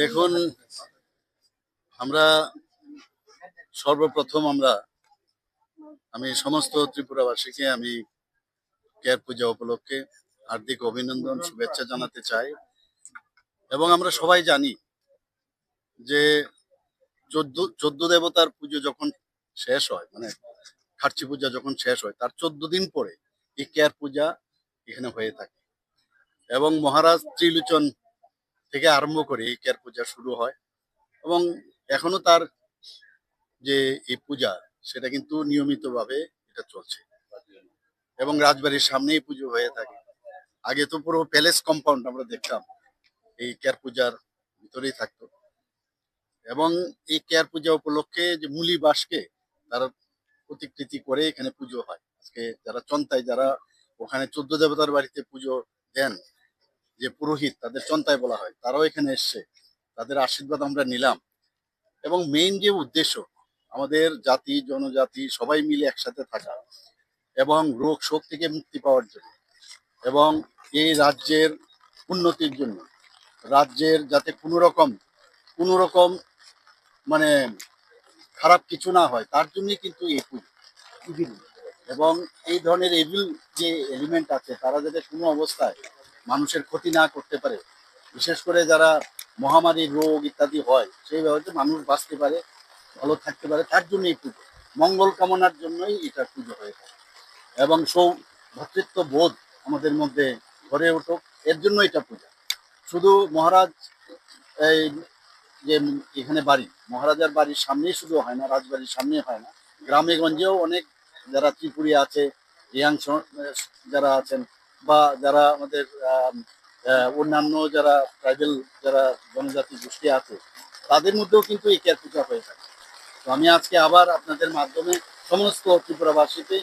দেখুন, আমরা সর্বপ্রথম আমরা, আমি সমস্ত ত্রিপুরাবাসীকে আমি কেয়ার পূজা উপলক্ষে হার্দিক অভিনন্দন, শুভেচ্ছা জানাতে চাই। এবং আমরা সবাই জানি যে চোদ্দ চোদ্দ দেবতার পুজো যখন শেষ হয় মানে খার্চি পূজা যখন শেষ হয়, তার চোদ্দ দিন পরে এই কেয়ার পূজা এখানে হয়ে থাকে। এবং মহারাজ ত্রিলোচন থেকে আরম্ভ করে এই কেয়ার পূজা শুরু হয় এবং এখনও তার যে এই পূজা, সেটা কিন্তু নিয়মিতভাবে এটা চলছে। এবং রাজবাড়ির সামনেই পুজো হয়ে থাকে। আগে তো পুরো প্যালেস কম্পাউন্ড আমরা দেখতাম, এই কেয়ার পূজার ভিতরেই থাকতো। এবং এই কেয়ার পূজা উপলক্ষে যে মুলি বাসকে তারা প্রতিকৃতি করে এখানে পুজো হয়। আজকে যারা চন্তায়, যারা ওখানে চোদ্দ দেবতার বাড়িতে পুজো দেন যে পুরোহিত তাদের চন্তায় বলা হয়, তারাও এখানে এসছে। তাদের আশীর্বাদ আমরা নিলাম। এবং মেইন যে উদ্দেশ্য, আমাদের জাতি, জনজাতি সবাই মিলে একসাথে থাকা এবং রোগ শোক থেকে মুক্তি পাওয়ার জন্য এবং এই রাজ্যের উন্নতির জন্য। রাজ্যের যাতে কোনো রকম কোনো রকম মানে খারাপ কিছু না হয়, তার জন্যই কিন্তু এই এবং এই ধরনের এভিল যে এলিমেন্ট আছে, তারা যাতে কোনো অবস্থায় মানুষের ক্ষতি না করতে পারে, বিশেষ করে যারা মহামারী রোগ ইত্যাদি হয় সেইভাবে মানুষ বাঁচতে পারে, ভালো থাকতে পারে, তার জন্য এই পুজো। মঙ্গল কামনার জন্যই এটা পুজো হয়ে থাকে। এবং সৌ ভ্রাতৃত্ব বোধ আমাদের মধ্যে গড়ে উঠুক, এর জন্য এটা পূজা। শুধু মহারাজ এই যে এখানে বাড়ি, মহারাজার বাড়ির সামনেই শুধু হয় না, রাজবাড়ির সামনে হয় না। গ্রামে গঞ্জেও অনেক যারা ত্রিপুরী আছে ইয়াং যারা আছেন বা যারা আমাদের অন্যান্য যারা ট্রাইবেল যারা জনজাতি গোষ্ঠী আছে, তাদের মধ্যেও কিন্তু এই পূজা হয়ে থাকে। তো আমি আজকে আবার আপনাদের মাধ্যমে সমস্ত ত্রিপুরাবাসীকে